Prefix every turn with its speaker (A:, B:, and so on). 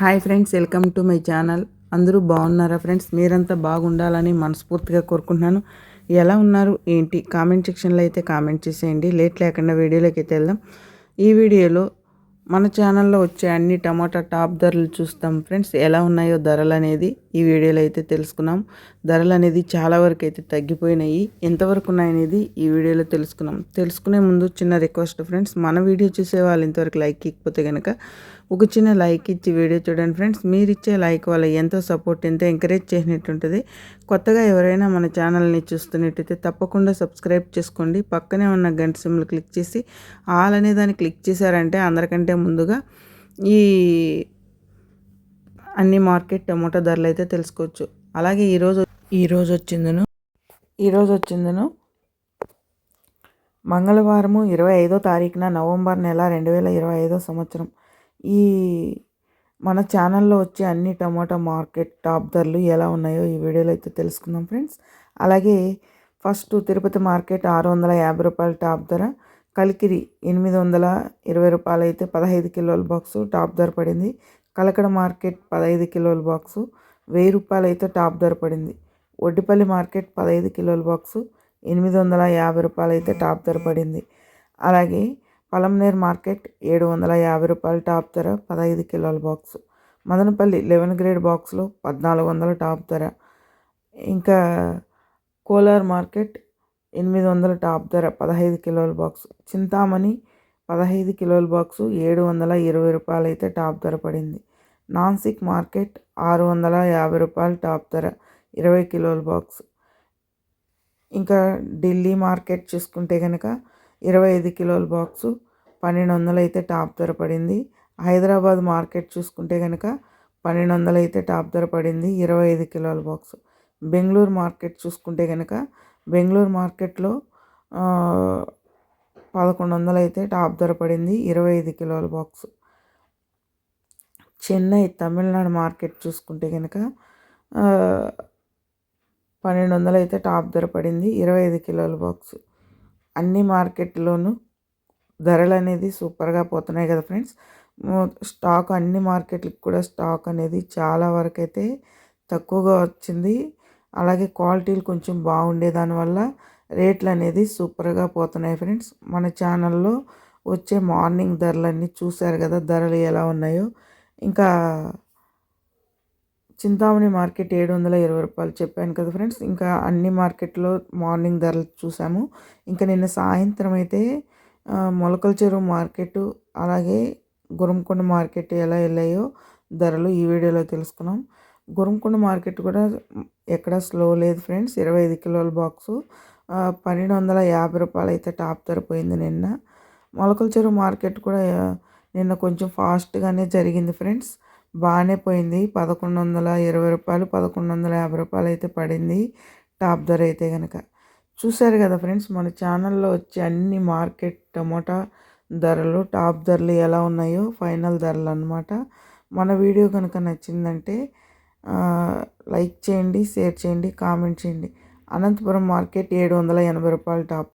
A: Hi friends welcome to my channel. అందరూ బాగున్నారా friends? మీరంతా బాగుండాలని మనస్ఫూర్తిగా కోరుకుంటున్నాను. ఎలా ఉన్నారు? ఏంటి? కామెంట్ సెక్షన్లో అయితే కామెంట్ చేసేయండి. లేట్ లేకుండా వీడియోలోకి అయితే వెళ్దాం. ఈ వీడియోలో మన ఛానల్లో వచ్చే అన్ని టమాటా టాప్ ధరలు చూస్తాం ఫ్రెండ్స్. ఎలా ఉన్నాయో ధరలు అనేది ఈ వీడియోలో అయితే తెలుసుకున్నాం. ధరలు అనేది చాలా వరకు అయితే తగ్గిపోయినాయి. ఎంతవరకు ఉన్నాయనేది ఈ వీడియోలో తెలుసుకున్నాం. తెలుసుకునే ముందు చిన్న రిక్వెస్ట్ ఫ్రెండ్స్ మన వీడియో చూసే వాళ్ళు ఇంతవరకు లైక్ ఇకపోతే కనుక ఒక చిన్న లైక్ ఇచ్చి వీడియో చూడండి ఫ్రెండ్స్. మీరు ఇచ్చే లైక్ వల్ల ఎంతో సపోర్ట్ ఎంతో ఎంకరేజ్ చేసినట్టుంటుంది కొత్తగా ఎవరైనా మన ఛానల్ని చూస్తున్నట్టయితే తప్పకుండా సబ్స్క్రైబ్ చేసుకోండి. పక్కనే ఉన్న గంట సిమ్లు క్లిక్ చేసి ఆల్ అనే దాన్ని క్లిక్ చేశారంటే అందరికంటే ముందుగా ఈ అన్ని మార్కెట్ టమోటా ధరలు అయితే తెలుసుకోవచ్చు. అలాగే ఈరోజు ఈరోజు వచ్చిందను. ఈరోజు వచ్చిందను. మంగళవారము ఇరవై ఐదో తారీఖున నవంబర్ నెల రెండు వేల ఇరవై ఐదో సంవత్సరం. ఈ మన ఛానల్లో వచ్చే అన్ని టమాటా మార్కెట్ టాప్ ధరలు ఎలా ఉన్నాయో ఈ వీడియోలో అయితే తెలుసుకుందాం ఫ్రెండ్స్. అలాగే ఫస్ట్ తిరుపతి మార్కెట్ ఆరు వందల యాభై రూపాయల టాప్ ధర కలికిరి ఎనిమిది వందల ఇరవై రూపాయలు అయితే పదహైదు కిలోల బాక్సు టాప్ ధర పడింది కలకడ మార్కెట్ పదహైదు కిలోల బాక్సు వెయ్యి రూపాయలు అయితే టాప్ ధర పడింది. ఒడ్డిపల్లి మార్కెట్ పదహైదు కిలోల బాక్సు ఎనిమిది వందల యాభై రూపాయలు అయితే టాప్ ధర పడింది. అలాగే పలంనేర్ మార్కెట్ ఏడు వందల యాభై రూపాయల టాప్ ధర పదహైదు కిలోల బాక్సు. మదనపల్లి లెవెన్ గ్రేడ్ బాక్స్లో పద్నాలుగు వందల టాప్ ధర. ఇంకా కోలార్ మార్కెట్ ఎనిమిది వందల టాప్ ధర పదహైదు కిలోల బాక్స్. చింతామణి పదహైదు కిలోల బాక్సు ఏడు వందల ఇరవై రూపాయలు అయితే టాప్ ధర పడింది. నాన్సిక్ మార్కెట్ ఆరు వందల యాభై రూపాయలు టాప్ ధర. ఇరవై కిలోల బాక్స్. ఇంకా ఢిల్లీ మార్కెట్ చూసుకుంటే కనుక ఇరవై ఐదు కిలోల బాక్సు పన్నెండు వందలు అయితే టాప్ ధర పడింది. హైదరాబాద్ మార్కెట్ చూసుకుంటే కనుక పన్నెండు వందలు అయితే టాప్ ధర పడింది ఇరవై ఐదు కిలోల బాక్స్. బెంగళూరు మార్కెట్ చూసుకుంటే కనుక బెంగళూరు మార్కెట్లో పదకొండు వందలు అయితే టాప్ ధర పడింది ఇరవై ఐదు కిలోల బాక్స్. చెన్నై తమిళనాడు మార్కెట్ చూసుకుంటే కనుక పన్నెండు వందలు అయితే టాప్ ధర పడింది. ఇరవై ఐదు కిలోల బాక్స్. అన్ని మార్కెట్లోనూ ధరలు అనేది సూపర్గా పోతున్నాయి కదా ఫ్రెండ్స్. స్టాక్ అన్ని మార్కెట్లకు కూడా స్టాక్ అనేది చాలా వరకు అయితే తక్కువగా వచ్చింది. అలాగే క్వాలిటీలు కొంచెం బాగుండే దానివల్ల రేట్లు అనేది సూపర్గా పోతున్నాయి ఫ్రెండ్స్. మన ఛానల్లో వచ్చే మార్నింగ్ ధరలన్నీ చూశారు కదా ధరలు ఎలా ఉన్నాయో. ఇంకా చింతామణి మార్కెట్ ఏడు వందల ఇరవై రూపాయలు చెప్పాను కదా ఫ్రెండ్స్. ఇంకా అన్ని మార్కెట్లో మార్నింగ్ ధరలు చూసాము. ఇంకా నిన్న సాయంత్రం అయితే మొలకల చెరువు మార్కెట్ అలాగే గురంకొండ మార్కెట్ ఎలా వెళ్ళాయో ధరలు ఈ వీడియోలో తెలుసుకున్నాం. గురంకొండ మార్కెట్ కూడా ఎక్కడ స్లో లేదు ఫ్రెండ్స్. ఇరవై ఐదు కిలోల బాక్సు పన్నెండు వందల యాభై రూపాయలు అయితే టాప్ ధర పోయింది నిన్న. మొలకల చెరువు మార్కెట్ కూడా నిన్న కొంచెం ఫాస్ట్గానే జరిగింది ఫ్రెండ్స్. బాగానే పోయింది. పదకొండు వందల ఇరవై రూపాయలు పదకొండు వందల యాభై రూపాయలు అయితే పడింది టాప్ ధర అయితే కనుక చూశారు కదా ఫ్రెండ్స్ మన ఛానల్లో వచ్చే అన్ని మార్కెట్ టమోటా ధరలు టాప్ ధరలు ఎలా ఉన్నాయో ఫైనల్ ధరలు అనమాట మన వీడియో కనుక నచ్చిందంటే లైక్ చేయండి షేర్ చేయండి కామెంట్ చేయండి. అనంతపురం మార్కెట్ ఏడు వందల ఎనభై రూపాయలు టాప్